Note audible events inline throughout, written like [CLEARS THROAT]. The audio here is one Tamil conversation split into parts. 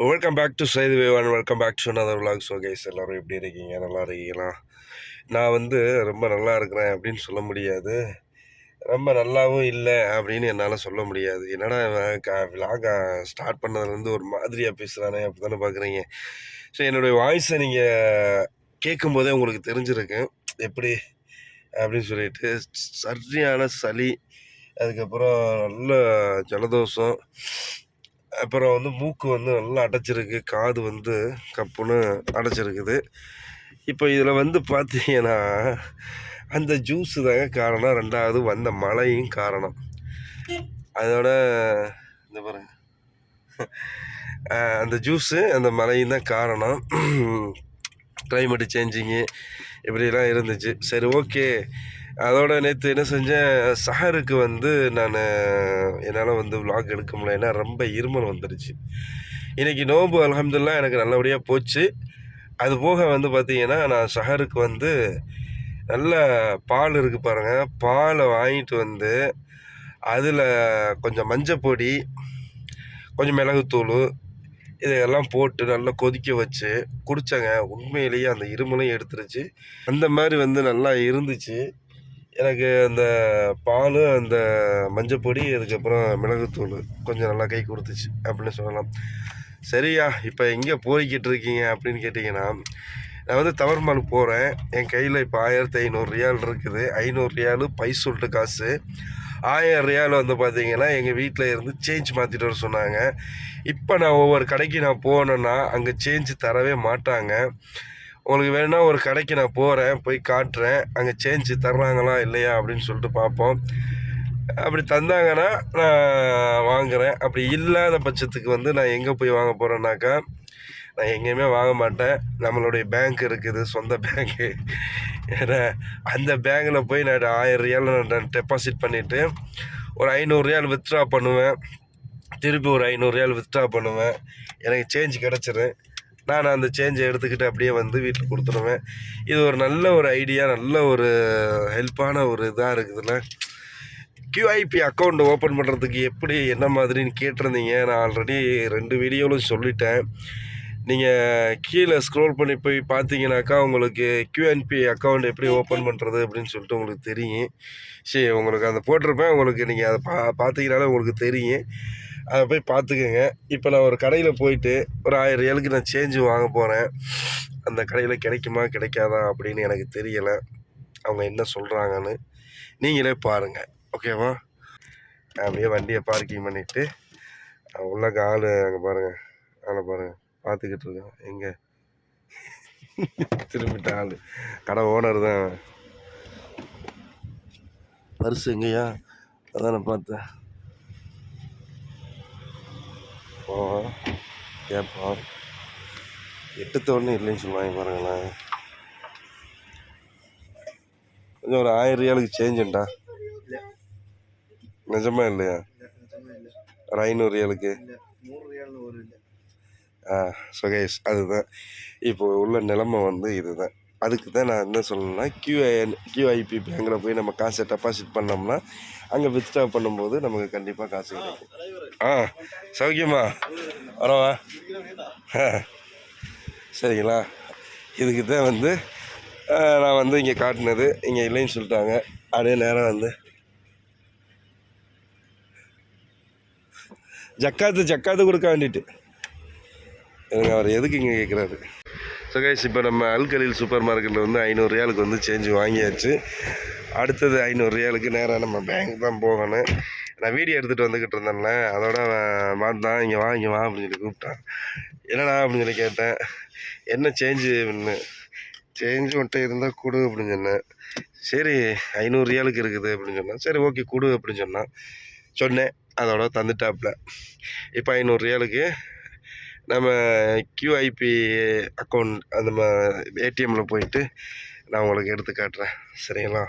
வெல்கம் பேக் டு சைது வேவான் welcome back to another vlog so guys எல்லோரும் எப்படி இருக்கீங்க? நல்லா இருக்கீங்களா? நான் வந்து ரொம்ப நல்லா இருக்கிறேன் அப்படின்னு சொல்ல முடியாது. ரொம்ப நல்லாவும் இல்லை அப்படின்னு என்னால் சொல்ல முடியாது. என்னடா க விலாக ஸ்டார்ட் பண்ணதுலேருந்து ஒரு மாதிரியாக பேசுகிறானே அப்படி தானே பார்க்குறீங்க ஸோ என்னுடைய வாய்ஸை நீங்கள் கேட்கும்போதே உங்களுக்கு தெரிஞ்சிருக்கு. எப்படி? அப்படின்னு சொல்லிட்டு சரியான சளி அதுக்கப்புறம் நல்ல ஜலதோஷம் அப்புறம் வந்து மூக்கு வந்து நல்லா அடைச்சிருக்கு காது வந்து கப்புன்னு அடைச்சிருக்குது. இப்போ இதில் வந்து பார்த்தீங்கன்னா அந்த ஜூஸு தாங்க காரணம். ரெண்டாவது வந்த மழையும் காரணம். அதோட இந்த பாருங்க. அந்த ஜூஸு அந்த மழையும் தான் காரணம். கிளைமேட்டு சேஞ்சிங்கு இப்படிலாம் இருந்துச்சு. சரி ஓகே அதோட நேற்று என்ன செஞ்சேன் சஹருக்கு வந்து நான் என்னால் வந்து vlog எடுக்க முடியல. ஏன்னா ரொம்ப இருமல் வந்துடுச்சு இன்றைக்கி நோன்பு அல்ஹம்துலில்லாஹ் எனக்கு நல்லபடியாக போச்சு. அது போக வந்து பார்த்தீங்கன்னா நான் சஹருக்கு வந்து நல்ல பால் இருக்குது பாருங்கள் பாலை வாங்கிட்டு வந்து அதில் கொஞ்சம் மஞ்சள் பொடி கொஞ்சம் மிளகுத்தூள் இதையெல்லாம் போட்டு நல்லா கொதிக்க வச்சு குடித்தேங்க உண்மையிலேயே அந்த இருமலையும் எடுத்துருச்சு. அந்த மாதிரி வந்து நல்லா இருந்துச்சு. எனக்கு அந்த பால் அந்த மஞ்சப்பொடி அதுக்கப்புறம் மிளகுத்தூள் கொஞ்சம் நல்லா கை கொடுத்துச்சு அப்படின்னு சொல்லலாம். சரியா இப்போ எங்கே போய்கிட்டு இருக்கீங்க அப்படின்னு கேட்டிங்கன்னா நான் வந்து தவறுமாலுக்கு போகிறேன் என் கையில் இப்போ ஆயிரத்தி ஐநூறு ரியால் இருக்குது. ஐநூறு ரியாலு பை சொல்லிட்டு காசு. ஆயிரம் ரியால் வந்து பார்த்திங்கன்னா எங்கள் வீட்டில் இருந்து சேஞ்ச் மாற்றிட்டு வர சொன்னாங்க. இப்போ நான் ஒவ்வொரு கடைக்கு நான் போனேன்னா அங்கே சேஞ்ச் தரவே மாட்டாங்க. உங்களுக்கு வேணும்னா ஒரு கடைக்கு நான் போகிறேன் போய் காட்டுறேன். அங்கே சேஞ்சு தர்றாங்களா இல்லையா? அப்படின்னு சொல்லிட்டு பார்ப்போம். அப்படி தந்தாங்கன்னா நான் வாங்குகிறேன் அப்படி இல்லாத பட்சத்துக்கு வந்து நான் எங்கே போய் வாங்க போகிறேன்னாக்கா நான் எங்கேயுமே வாங்க மாட்டேன். நம்மளுடைய பேங்க் இருக்குது சொந்த பேங்க்கு ஏன்னா அந்த பேங்கில் போய் நான் ஆயிரம் ரியால் நான் டெபாசிட் பண்ணிவிட்டு ஒரு ஐநூறு ரியால் வித்ட்ரா பண்ணுவேன். திருப்பி ஒரு ஐநூறு ரியால் வித்ட்ரா பண்ணுவேன். எனக்கு சேஞ்ச் கிடச்சிரும். நான் அந்த சேஞ்சை எடுத்துக்கிட்டு அப்படியே வந்து வீட்டில் கொடுத்துருவேன் இது ஒரு நல்ல ஒரு ஐடியா நல்ல ஒரு ஹெல்ப்பான ஒரு இதாக இருக்குதுல்ல. கியூஐபி அக்கௌண்ட் ஓப்பன் பண்ணுறதுக்கு எப்படி என்ன மாதிரின்னு கேட்டிருந்தீங்க. நான் ஆல்ரெடி ரெண்டு வீடியோவிலும் சொல்லிட்டேன். நீங்கள் கீழே ஸ்க்ரோல் பண்ணி போய் பார்த்தீங்கன்னாக்கா உங்களுக்கு கியூஎன்பி அக்கௌண்ட் எப்படி ஓப்பன் பண்ணுறது அப்படின்னு சொல்லிட்டு உங்களுக்கு தெரியும். சரி உங்களுக்கு அந்த போட்டிருப்பேன். உங்களுக்கு நீங்கள் அதை பா பார்த்தீங்கனாலே உங்களுக்கு தெரியும். அதை போய் பார்த்துக்கோங்க. இப்போ நான் ஒரு கடையில் போயிட்டு ஒரு ஆயிரம் ஏழுக்கு நான் சேஞ்சு வாங்க போகிறேன் அந்த கடையில் கிடைக்குமா கிடைக்காதா அப்படின்னு எனக்கு தெரியலை. அவங்க என்ன சொல்கிறாங்கன்னு நீங்களே பாருங்கள் ஓகேவா அப்படியே வண்டியை பார்க்கிங் பண்ணிவிட்டு உள்ள ஆள் அங்கே பாருங்கள் ஆளை பாருங்கள் பார்த்துக்கிட்டு இருக்கேன். எங்கே? திரும்பிட்ட ஆள். கடை ஓனர் தான். பரிசு எங்கேயா? அதான் நான் பார்த்தேன். போவான் கேட்பான் எட்டுத்தோடனே இல்லைன்னு சொல்லுவாங்க பாருங்களேன். கொஞ்சம் ஒரு ஆயிரம் ரியாலுக்கு சேஞ்சுண்டா நிஜமா இல்லையா? ஒரு ஐநூறு ரியாலுக்கு? ஆ சுகேஷ் அதுதான். இப்போ உள்ள நிலமை வந்து இதுதான். அதுக்கு தான் நான் என்ன சொல்லணும்னா கியூஐஎன் கியூஐபி பேங்கில் போய் நம்ம காசை டெபாசிட் பண்ணோம்னா அங்கே வித்ட்ரா பண்ணும்போது நமக்கு கண்டிப்பாக காசு கிடைக்கும். ஆ சௌக்கியமா? வரவா சரிங்களா? இதுக்கு தான் வந்து நான் வந்து இங்கே காட்டினது. இங்கே இல்லைன்னு சொல்லிட்டாங்க. அதே நேரம் வந்து. ஜக்காத்து ஜக்காத்து கொடுக்க வேண்டிட்டு. எனக்கு அவர் எதுக்கு இங்கே கேட்குறாரு ஸோ கைஸ் இப்போ நம்ம அல்கலில் சூப்பர் மார்க்கெட்டில் வந்து ஐநூறு ரியாலுக்கு வந்து சேஞ்ச் வாங்கியாச்சு. அடுத்தது ஐநூறு ரியாலுக்கு நேராக நம்ம பேங்க் தான் போகணும். நான் வீடியோ எடுத்துகிட்டு வந்துக்கிட்டு இருந்தேன்ல அதோட வந்தான் இங்கே வா இங்கே வா அப்படின்னு சொல்லி கூப்பிட்டான். என்னடா அப்படின்னு சொல்லி கேட்டேன். என்ன சேஞ்சு அப்படின்னு? சேஞ்சு மட்டும் இருந்தால் கொடு அப்படின்னு சொன்னேன். சரி ஐநூறு ரியாலுக்கு இருக்குது அப்படின்னு சொன்னான். சரி ஓகே கொடு அப்படின்னு சொன்னான். சொன்னேன். அதோட தந்துட்டாப்புல. இப்போ ஐநூறு ரியாலுக்கு நம்ம கியூஐபி அக்கௌண்ட் அந்த ஏடிஎம்மில் போயிட்டு நான் உங்களுக்கு எடுத்து காட்டுறேன். சரிங்களா?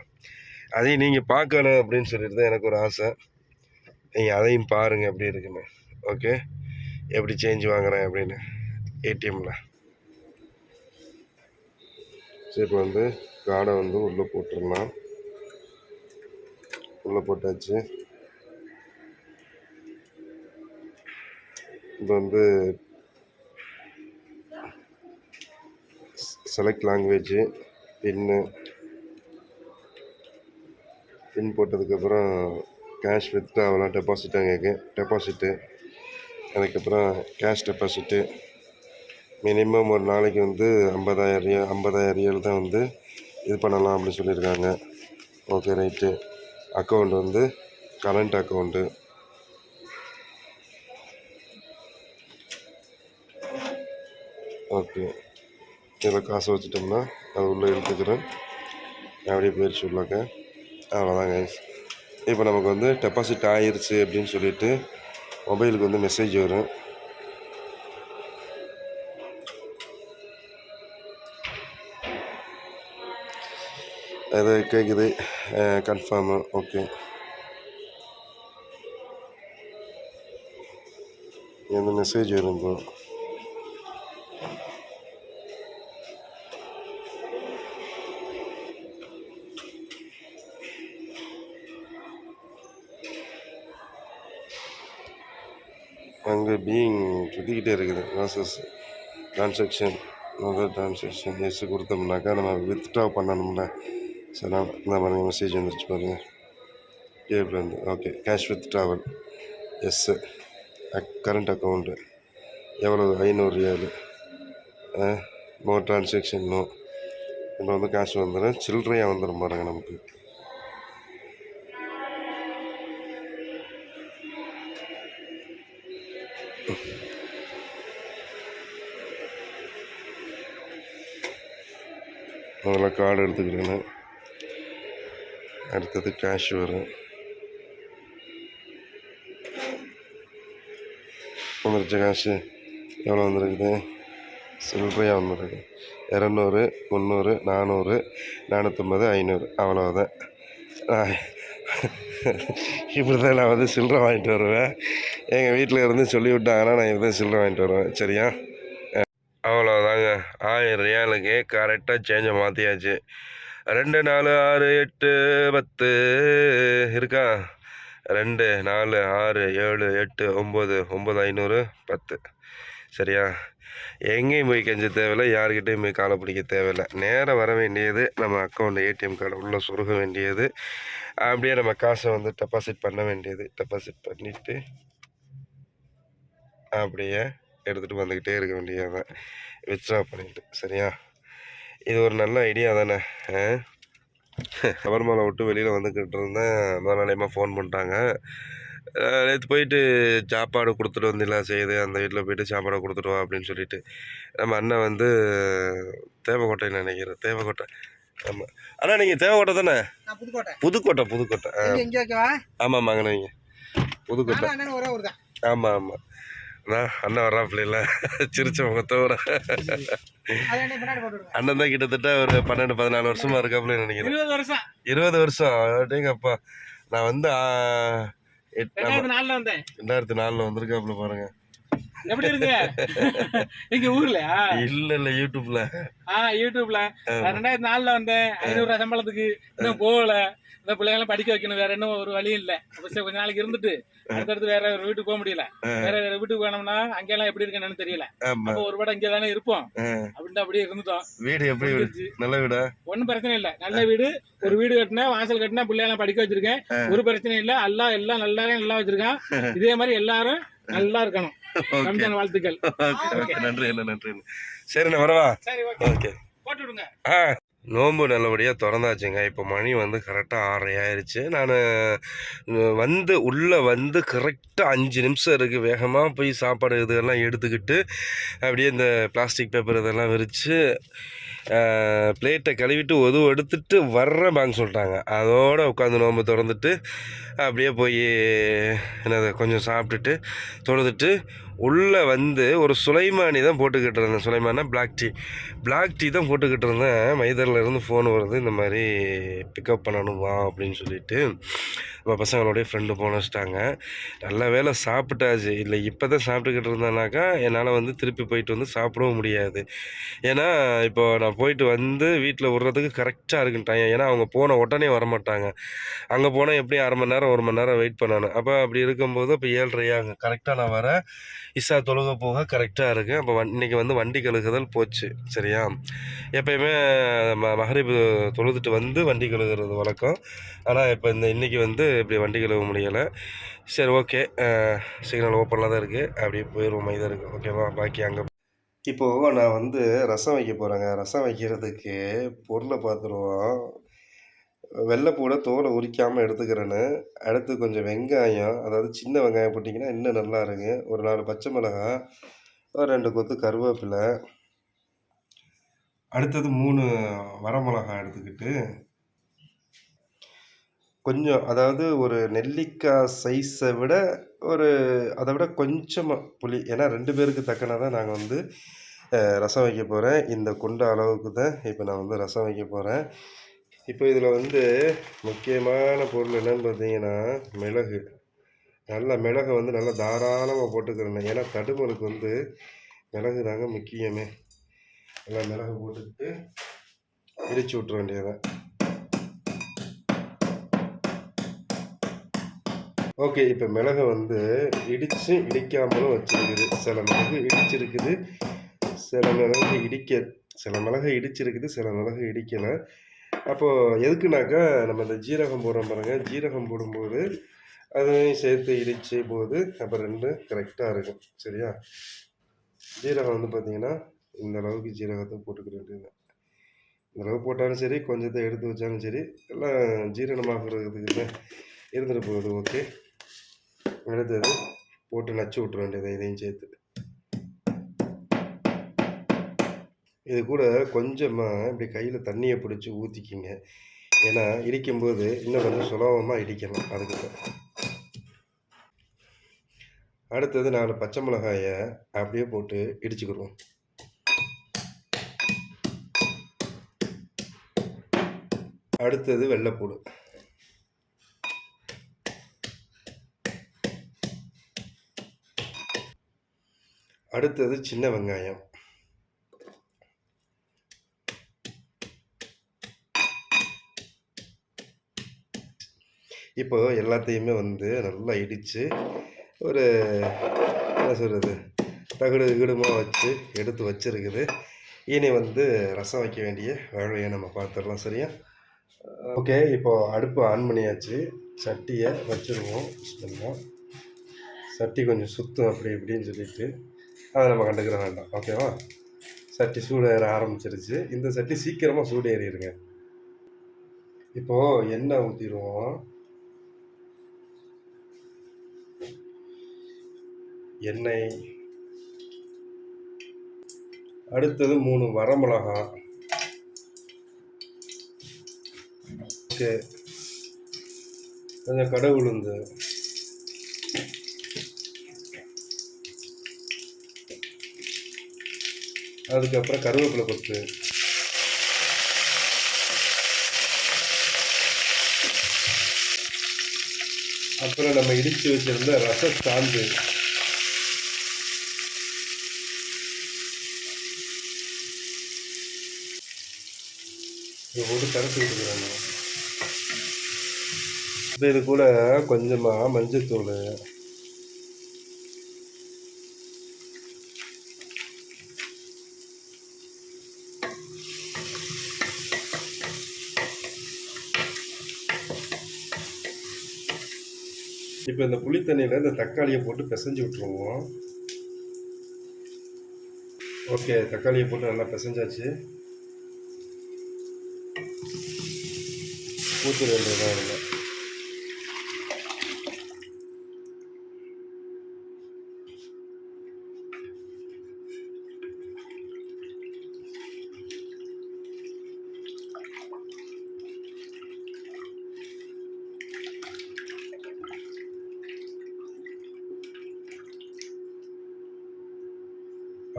அதையும் நீங்கள் பார்க்கணும் அப்படின்னு சொல்லிட்டு தான் எனக்கு ஒரு ஆசை. நீங்கள் அதையும் பாருங்கள் எப்படி இருக்குன்னு. ஓகே எப்படி சேஞ்ச் வாங்குறேன் அப்படின்னு. ஏடிஎம்மில் சரி இப்போ வந்து கார்டை வந்து உள்ளே போட்டுடலாம். உள்ளே போட்டாச்சு. இப்போ வந்து செலக்ட் லாங்குவேஜு பின்னு பின் போட்டதுக்கப்புறம் கேஷ் வித் அவ்வளோ டெபாசிட்டாக கேட்கு டெபாசிட்டு அதுக்கப்புறம் கேஷ் டெபாசிட்டு மினிமம் ஒரு நாளைக்கு வந்து ஐம்பதாயிரம் ரியா ஐம்பதாயிரம் ரியல் தான் வந்து இது பண்ணலாம் அப்படின்னு சொல்லியிருக்காங்க. ஓகே ரைட்டு அக்கௌண்ட் வந்து கரண்ட் அக்கௌண்ட்டு ஓகே இதில் காசு வச்சுட்டோம்னா அது உள்ளே இழுத்துக்கிறேன். அப்படியே போயிடுச்சு உள்ளாக்க. அவ்வளோதான் கைஸ் இப்போ நமக்கு வந்து டெபாசிட் ஆயிருச்சு அப்படின்னு சொல்லிட்டு மொபைலுக்கு வந்து மெசேஜ் வரும். அது கேட்குது கன்ஃபார்மு ஓகே. எந்த மெசேஜ் வரும் இப்போ? சுற்றிக்கிட்டே இருக்குது. ப்ராசஸ் ட்ரான்சாக்ஷன் முதல் ட்ரான்சாக்ஷன் எஸ் கொடுத்தோம்னாக்கா நம்ம வித்ட்ரா பண்ணணும்ல சரி நான் இந்த மாதிரி மெசேஜ் வந்துருச்சு பாருங்க. கேப்லேருந்து okay cash withdrawal yes current account எவ்வளோ ஐநூறு ரியாலு நோ ட்ரான்சாக்ஷன் நோ இப்போ வந்து காசு வந்துடும் சில்லறையாக வந்துடும் பாருங்கள் நமக்கு. முதல்ல கார்டு எடுத்துக்கிறேன் அடுத்தது கேஷ் வரும். வந்துருச்சு காசு எவ்வளோ வந்திருக்குது? சில்லறையாக வந்துருக்கு. இரநூறு முந்நூறு நானூறு நானூற்றம்பது ஐநூறு. அவ்வளோதான் இப்படி தான் நான் வந்து சில்லறை வாங்கிட்டு வருவேன். எங்கள் வீட்டில் இருந்து சொல்லி விட்டாங்கன்னா நான் இப்படி தான் சில்லறை வாங்கிட்டு வருவேன். சரியா? ஆயிரம் ரியாலுக்கு கரெக்டாக சேஞ்சை மாற்றியாச்சு ரெண்டு நாலு ஆறு எட்டு பத்து. இருக்கா? ரெண்டு நாலு ஆறு ஏழு எட்டு ஒம்பது ஒம்பது ஐநூறு பத்து. சரியா? எங்கேயும் போய் கெஞ்ச தேவையில்லை யாருக்கிட்டையும் போய் காலை பிடிக்க தேவையில்லை. நேராக வர வேண்டியது நம்ம அக்கௌண்ட் ஏடிஎம் கார்டு உள்ளே சுருக வேண்டியது. அப்படியே நம்ம காசை வந்து டெபாசிட் பண்ண வேண்டியது. டெபாசிட் பண்ணிவிட்டு அப்படியே எடுத்துகிட்டு வந்துக்கிட்டே இருக்க வேண்டியது வித்ட்ரா பண்ணிட்டு சரியா? இது ஒரு நல்ல ஐடியா தானே? சபரிமலை விட்டு வெளியில் வந்துக்கிட்டு இருந்தேன். முதலாளியமாக ஃபோன் பண்ணிட்டாங்க. நேற்று போயிட்டு சாப்பாடு கொடுத்துட்டு வந்தில்ல செய்யுது அந்த வீட்டில் போயிட்டு சாப்பாடை கொடுத்துட்டு வா அப்படின்னு சொல்லிட்டு நம்ம அண்ணன் வந்து தேவக்கோட்டைன்னு நினைக்கிறேன். தேவக்கோட்டை ஆமாம் அண்ணா நீங்கள் தேவக்கோட்டை தானே? புதுக்கோட்டை. புதுக்கோட்டை ஆமாம் ஆமாங்க நீங்கள் புதுக்கோட்டை. தான் ஆமாம் ஆமாம் அண்ணன் வர்றாப்புல சிரிச்ச முகத்தோட. அண்ணன் தான் கிட்டத்தட்ட ஒரு பன்னெண்டு பதினாலு வருஷமா இருக்காப்புல நினைக்கிறேன். இருபது வருஷம். இருபது வருஷம். அப்படிங்கப்பா நான் வந்து ரெண்டாயிரத்தி நாலுல வந்திருக்காப்புல பாருங்க. எப்படி இருக்கு? எங்க ஊர்லயா? இல்ல இல்ல யூடியூப்ல. ஆ யூடியூப்ல. ரெண்டாயிரத்தி நாலுல வந்தேன். ஐநூறு ரூபாய் சம்பளத்துக்கு. இன்னும் போகல. இந்த பிள்ளைங்களை படிக்க வைக்கணும். வேற இன்னும் ஒரு வழி இல்ல. கொஞ்ச நாளைக்கு இருந்துட்டு அடுத்தடுத்து வேற ஒரு வீட்டுக்கு போக முடியல. வேற வேற வீட்டுக்கு போனோம்னா அங்கெல்லாம் எப்படி இருக்குன்னு தெரியல. அப்போ ஒரு படம் இங்கே தானே இருப்போம். ஆ. அப்படின்ட்டு அப்படியே இருந்துட்டோம். வீடு எப்படி. நல்ல வீடா? ஒன்றும் பிரச்சனை இல்ல. நல்ல வீடு. ஒரு வீடு கட்டினேன் வாசல் கட்டினேன் பிள்ளையெல்லாம் படிக்க வச்சிருக்கேன். ஒரு பிரச்சனை இல்ல. எல்லாம் எல்லாம் நல்லாவே நல்லா வச்சிருக்கான். இதே மாதிரி எல்லாரும் நல்லா இருக்கணும். ரம்ஜான் வாழ்த்துக்கள். நன்றி நன்றி அண்ணா. சரி நான் வரவா? சரி ஓகே. போட்டு விடுங்க. நோம்பு நோன்பு நல்லபடியாக திறந்தாச்சுங்க. இப்போ மணி வந்து கரெக்டாக ஆறரை ஆயிடுச்சு நான் வந்து உள்ளே வந்து கரெக்டாக அஞ்சு நிமிஷம் இருக்குது வேகமாக போய் சாப்பாடு இதெல்லாம் எடுத்துக்கிட்டு அப்படியே இந்த பிளாஸ்டிக் பேப்பர் இதெல்லாம் விரித்து பிளேட்டை கழுவிட்டு உதவு எடுத்துட்டு வர்றேன் பேங்க் சொல்லிட்டாங்க. அதோடு உட்காந்து நோன்பு திறந்துட்டு அப்படியே போய் என்னது கொஞ்சம் சாப்பிட்டுட்டு தொழுதுட்டு உள்ளே வந்து ஒரு சுலைமானி தான் போட்டுக்கிட்டு இருந்தேன். சுலைமானா பிளாக் டீ பிளாக் டீ தான் போட்டுக்கிட்டு இருந்தேன். மைதரில் இருந்து ஃபோன் வருது இந்த மாதிரி பிக்கப் பண்ணணும் வா அப்படின்னு சொல்லிட்டு. நம்ம பசங்களோடைய ஃப்ரெண்டு போன வச்சுட்டாங்க. நல்ல வேளை சாப்பிட்டாச்சு. இல்லை இப்போ தான் சாப்பிட்டுக்கிட்டு இருந்தேனாக்கா என்னால் வந்து திருப்பி போயிட்டு வந்து சாப்பிடவும் முடியாது. ஏன்னா இப்போ நான் போயிட்டு வந்து வீட்டில் விடுறதுக்கு கரெக்டாக இருக்கும் டைம் ஏன்னா அவங்க போன உடனே வரமாட்டாங்க. அங்கே போனால் எப்படியும் அரை மணி நேரம் ஒரு மணி நேரம் வெயிட் பண்ணணும். அப்போ அப்படி இருக்கும்போது இப்போ ஏழ்றையாங்க கரெக்டாக நான் வரேன். இசா தொழுக போக கரெக்டாக இருக்குது அப்போ வண் இன்னைக்கு வந்து வண்டி கழுகுதல் போச்சு சரியா? எப்பயுமே ம மகரிப் தொழுதுட்டு வந்து வண்டி கழுகுறது வழக்கம். ஆனால் இப்போ இந்த இன்றைக்கி வந்து இப்படி வண்டி கழுவ முடியலை. சரி ஓகே. சிக்னல் ஓப்பனில் தான் இருக்குது அப்படியே போயிடுவோம் மைதான் இருக்குது ஓகேவா பாக்கி அங்கே. இப்போது நான் வந்து ரசம் வைக்க போகிறேங்க ரசம் வைக்கிறதுக்கு பொருளை பார்த்துருவோம். வெள்ளைப்பூட தோலை உரிக்காமல் எடுத்துக்கிறேன்னு அடுத்து கொஞ்சம் வெங்காயம் அதாவது சின்ன வெங்காயம் போட்டிங்கன்னா இன்னும் நல்லா இருக்கு. ஒரு நாலு பச்சை மிளகாய் ஒரு ரெண்டு கொத்து கருவேப்பிலை அடுத்தது மூணு வரமிளகாய் எடுத்துக்கிட்டு கொஞ்சம் அதாவது ஒரு நெல்லிக்காய் சைஸை விட ஒரு அதை விட கொஞ்சமாக புளி ஏன்னா ரெண்டு பேருக்கு தக்கன தான் நாங்கள் வந்து ரசம் வைக்க போகிறேன் இந்த குண்ட அளவுக்கு தான் இப்போ நான் வந்து ரசம் வைக்க போகிறேன் இப்போ இதில் வந்து முக்கியமான பொருள் என்னன்னு பார்த்தீங்கன்னா மிளகு. நல்ல மிளகை வந்து நல்லா தாராளமாக போட்டுக்கிறேன் ஏன்னா தடுமலுக்கு வந்து மிளகு தாங்க முக்கியமே. நல்லா மிளகு போட்டுக்கிட்டு இடிச்சு விட்ற வேண்டியதான் ஓகே இப்போ மிளகை வந்து இடித்து இடிக்காமலும் வச்சிருக்குது. சில மிளகு இடிச்சிருக்குது சில மிளகு இடிக்க சில மிளகு இடிச்சிருக்குது சில மிளகு இடிக்கலை. அப்போது எதுக்குனாக்கா நம்ம இந்த ஜீரகம் போடுறோம் பாருங்க. ஜீரகம் போடும்போது அதையும் சேர்த்து இடிச்சு போது அப்போ ரெண்டும் கரெக்டாக இருக்கும். சரியா? ஜீரகம் வந்து பார்த்தீங்கன்னா இந்த அளவுக்கு ஜீரகத்தை போட்டுக்க வேண்டியது இந்த அளவு போட்டாலும் சரி கொஞ்சத்தை எடுத்து வச்சாலும் சரி எல்லாம் ஜீரணமாகிறதுக்கு இருந்துட்டு போகுது ஓகே அடுத்தது போட்டு நச்சு விட்ற வேண்டியது இதையும் சேர்த்து. இது கூட கொஞ்சமாக இப்படி கையில் தண்ணியை பிடிச்சி ஊற்றிக்கிங்க ஏன்னா இடிக்கும்போது இன்னும் கொஞ்சம் சுலபமாக இடிக்கலாம் அதுக்கு அடுத்தது நாலு பச்சை மிளகாயை அப்படியே போட்டு இடிச்சுக்கிடுவோம். அடுத்தது வெள்ளைப்பூடு. அடுத்தது சின்ன வெங்காயம். இப்போ எல்லாத்தையுமே வந்து நல்லா இடித்து ஒரு என்ன சொல்கிறது தகுடு கிடுமாக வச்சு எடுத்து வச்சிருக்குது. இனி வந்து ரசம் வைக்க வேண்டிய வேலையை நம்ம பார்த்துடலாம் சரியா? ஓகே இப்போ அடுப்பு ஆன் பண்ணியாச்சு. சட்டியை வச்சுருவோம் பிஸ்மில்லா. சட்டி கொஞ்சம் சுத்தம் அப்படி இப்படின்னு சொல்லிட்டு அதை நம்ம கண்டுக்கிற வேண்டாம் ஓகேவா? சட்டி சூடேற ஆரம்பிச்சிருச்சு. இந்த சட்டி சீக்கிரமாக சூடேறிடுங்க இப்போது எண்ணெய் ஊற்றிடுவோம் எண்ணெய். அடுத்தது மூணு வரமிளகா. கொஞ்சம் கடை உளுந்து. அதுக்கப்புறம் கருவேப்பிலை கொத்து. அப்புறம் நம்ம இடித்து வச்சிருந்த ரச சாந்து இது போட்டு கரைச்சி விட்டுக்கிறாங்க இப்போ இது கூட கொஞ்சமாக மஞ்சத்தூள். இப்போ இந்த புளி தண்ணியில் இந்த தக்காளியை போட்டு பிசைஞ்சு விட்டுருவோம். ஓகே தக்காளியை போட்டு நல்லா பிசைஞ்சாச்சு. ஊற்றிட வேண்டியதாக இல்லை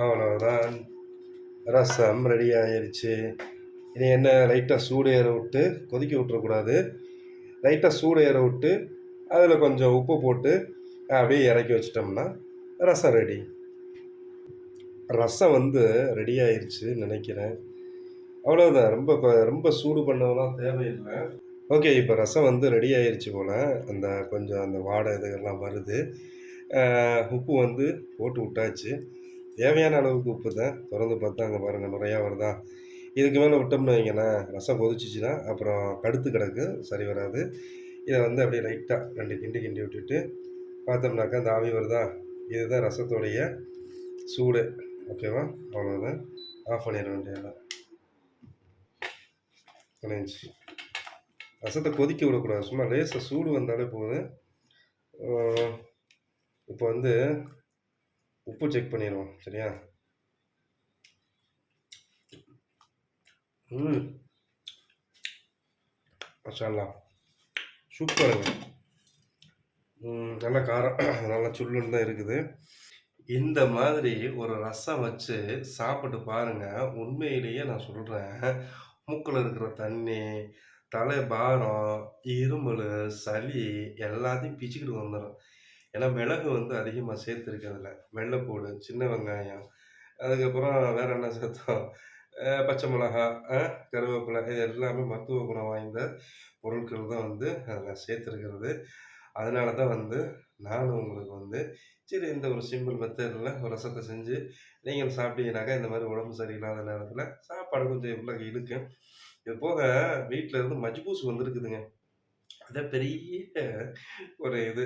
அவ்வளோதான் ரசம் ரெடி ஆயிடுச்சு இதை என்ன லைட்டாக சூடு ஏற விட்டு கொதிக்க விட்டுறக்கூடாது. லைட்டாக சூடு ஏற விட்டு அதில் கொஞ்சம் உப்பு போட்டு அப்படியே இறக்கி வச்சிட்டோம்னா ரசம் ரெடி ரசம் வந்து ரெடி ஆயிடுச்சு நினைக்கிறேன். அவ்வளோதான் ரொம்ப ரொம்ப சூடு பண்ணவெல்லாம் தேவையில்லை. ஓகே இப்போ ரசம் வந்து ரெடி ஆயிடுச்சு போல். அந்த கொஞ்சம் அந்த வாடை இதுகள்லாம் வருது. உப்பு வந்து போட்டு விட்டாச்சு. தேவையான அளவுக்கு உப்பு தான். திறந்து பார்த்தா அங்கே பாருங்கள் நிறையா வருதா? இதுக்கு மேலே விட்டோம்னு வைங்கண்ணா ரசம் கொதிச்சிச்சுன்னா அப்புறம் கடுத்து கிடக்கு சரி வராது. இதை வந்து அப்படியே லைட்டாக ரெண்டு கிண்டி கிண்டி விட்டுட்டு பார்த்தோம்னாக்கா இந்த ஆவி வருதா? இதுதான் ரசத்தோடைய சூடு. ஓகேவா அவ்வளோதான் ஆஃப் பண்ணிட வேண்டியதான் ரசத்தை கொதிக்க விடக்கூடாது. சும்மா லேசாக சூடு வந்தாலே போதும். இப்போ வந்து உப்பு செக் பண்ணிடுவோம். சரியா ம் மசாலா. சூப்பருங்க நல்ல காரம். [CLEARS THROAT] நல்லா சுள்ளுன்னு தான் இருக்குது. இந்த மாதிரி ஒரு ரசம் வச்சு சாப்பிட்டு பாருங்கள் உண்மையிலேயே நான் சொல்கிறேன் மூக்கில் இருக்கிற தண்ணி தலை பாரம் இருமல் சளி எல்லாத்தையும் பிச்சுக்கிட்டு வந்துடும் ஏன்னா மிளகு வந்து அதிகமாக சேர்த்துருக்கிறதுல. வெள்ளைப்பூடு சின்ன வெங்காயம். அதுக்கப்புறம் வேறு என்ன சேர்த்தோம்? பச்சை மிளகா கருவேப்பிலை இது எல்லாமே மருத்துவ குணம் வாய்ந்த பொருட்கள் தான் வந்து அதில் சேர்த்துருக்கிறது. அதனால தான் வந்து நானும் உங்களுக்கு வந்து சரி இந்த ஒரு சிம்பிள் மெத்தடில் ஒரு ரசத்தை செஞ்சு நீங்கள் சாப்பிட்டீங்கனாக்கா இந்த மாதிரி உடம்பு சரியில்லாத நேரத்தில் சாப்பாடு கொஞ்சம் எவ்வளோ இழுக்கும் இது போக வீட்டில் இருந்து மஜ்பூஸ் வந்திருக்குதுங்க. அதை பெரிய ஒரு இது.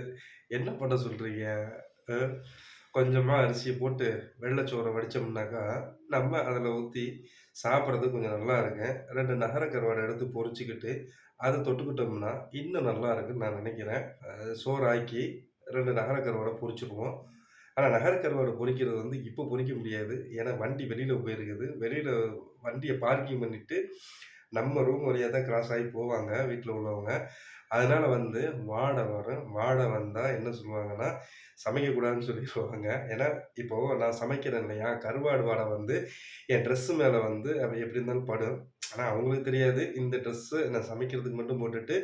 என்ன பண்ண சொல்கிறீங்க கொஞ்சமாக அரிசியை போட்டு வெள்ளைச்சோறை வடித்தோம்னாக்கா நம்ம அதில் ஊற்றி சாப்பிட்றது கொஞ்சம் நல்லா இருக்கு ரெண்டு நகர கருவாடை எடுத்து பொறிச்சிக்கிட்டு அதை தொட்டுக்கிட்டோம்னா இன்னும் நல்லா இருக்குன்னு நான் நினைக்கிறேன். சோறு ஆக்கி ரெண்டு நகர கருவாடை ஆனால் நகர கருவாடை வந்து இப்போ பொறிக்க முடியாது. ஏன்னா வண்டி வெளியில் போயிருக்குது. வெளியில் வண்டியை பார்க்கிங் பண்ணிவிட்டு நம்ம ரூம் வழியாக தான் கிராஸ் ஆகி போவாங்க வீட்டில் உள்ளவங்க. அதனால் வந்து வாடை வரும் வாடை வந்தால் என்ன சொல்லுவாங்கன்னா சமைக்கக்கூடாதுன்னு சொல்லிடுவாங்க. ஏன்னா இப்போது நான் சமைக்கிறேன் இல்லையா? கருவாடு வாடை வந்து என் ட்ரெஸ்ஸு மேலே வந்து அப்படி எப்படி இருந்தாலும் படும். ஆனால் அவங்களுக்கு தெரியாது. இந்த ட்ரெஸ்ஸு நான் சமைக்கிறதுக்கு மட்டும் போட்டுட்டு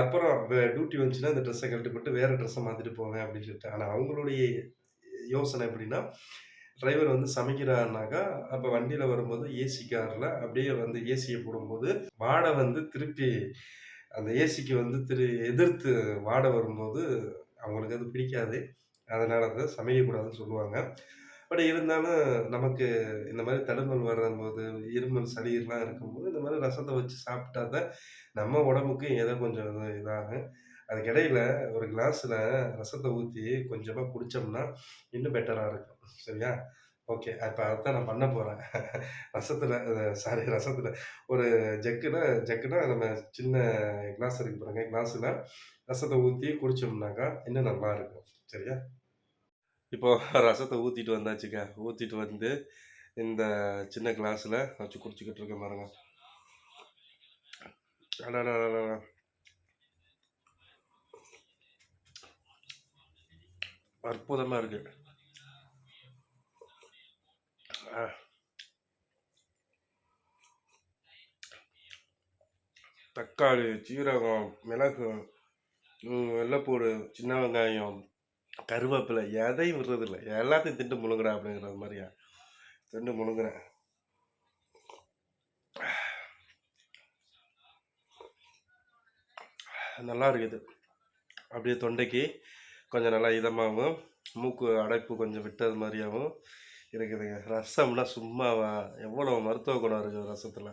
அப்புறம் டியூட்டி வந்துச்சுன்னா இந்த ட்ரெஸ்ஸை கழட்டி போட்டு வேறு ட்ரெஸ்ஸை மாற்றிட்டு போவேன் அப்படின்னு சொல்லிட்டு. ஆனால் அவங்களுடைய யோசனை எப்படின்னா டிரைவர் வந்து சமைக்கிறாருனாக்கா அப்போ வண்டியில் வரும்போது ஏசி காரில் அப்படியே வந்து ஏசியை போடும்போது வாடை வந்து திருப்பி அந்த ஏசிக்கு வந்து திரு எதிர்த்து வாடை வரும்போது அவங்களுக்கு அது பிடிக்காது. அதனால தான் சமைக்கக்கூடாதுன்னு சொல்லுவாங்க. பட் இருந்தாலும் நமக்கு இந்த மாதிரி தடுமல் வரும்போது இருமல் சளியெல்லாம் இருக்கும்போது இந்த மாதிரி ரசத்தை வச்சு சாப்பிட்டா தான் நம்ம உடம்புக்கு ஏதோ கொஞ்சம் இதாகும். அதுக்கிடையில் ஒரு கிளாஸில் ரசத்தை ஊற்றி கொஞ்சமாக குடித்தோம்னா இன்னும் பெட்டராக இருக்கும். சரியா? ஓகே இப்போ அதான் நான் பண்ண போகிறேன் ரசத்தில் சாரி ரசத்தில். ஒரு ஜக்குனா ஜக்குனா நம்ம சின்ன கிளாஸ் இருக்கு பாருங்க கிளாஸில் ரசத்தை ஊற்றி குடிச்சோம்னாக்கா இன்னும் நல்லா இருக்கும். சரியா? இப்போ ரசத்தை ஊற்றிட்டு வந்தாச்சுங்க. ஊற்றிட்டு வந்து இந்த சின்ன கிளாஸில் வச்சு குடிச்சிக்கிட்டு இருக்கேன் பாருங்க. அடடடடடா. அற்புதமாக இருக்குது தக்காளி சீரகம் மிளகு வெள்ளைப்பூடு சின்ன வெங்காயம் கருவேப்பிலை எதையும் விடுறதில்ல. எல்லாத்தையும் திண்டு முழுங்குறேன் அப்படிங்கிற மாதிரியா? திண்டு முழுங்குறேன் நல்லா இருக்குது. அப்படியே தொண்டைக்கு கொஞ்சம் நல்லா இதமாகவும் மூக்கு அடைப்பு கொஞ்சம் விட்டது மாதிரியாகவும் இருக்குதுங்க. ரசம்னா சும்மாவா? எவ்வளோ மருத்துவ குணம் இருக்குது ரசத்தில்?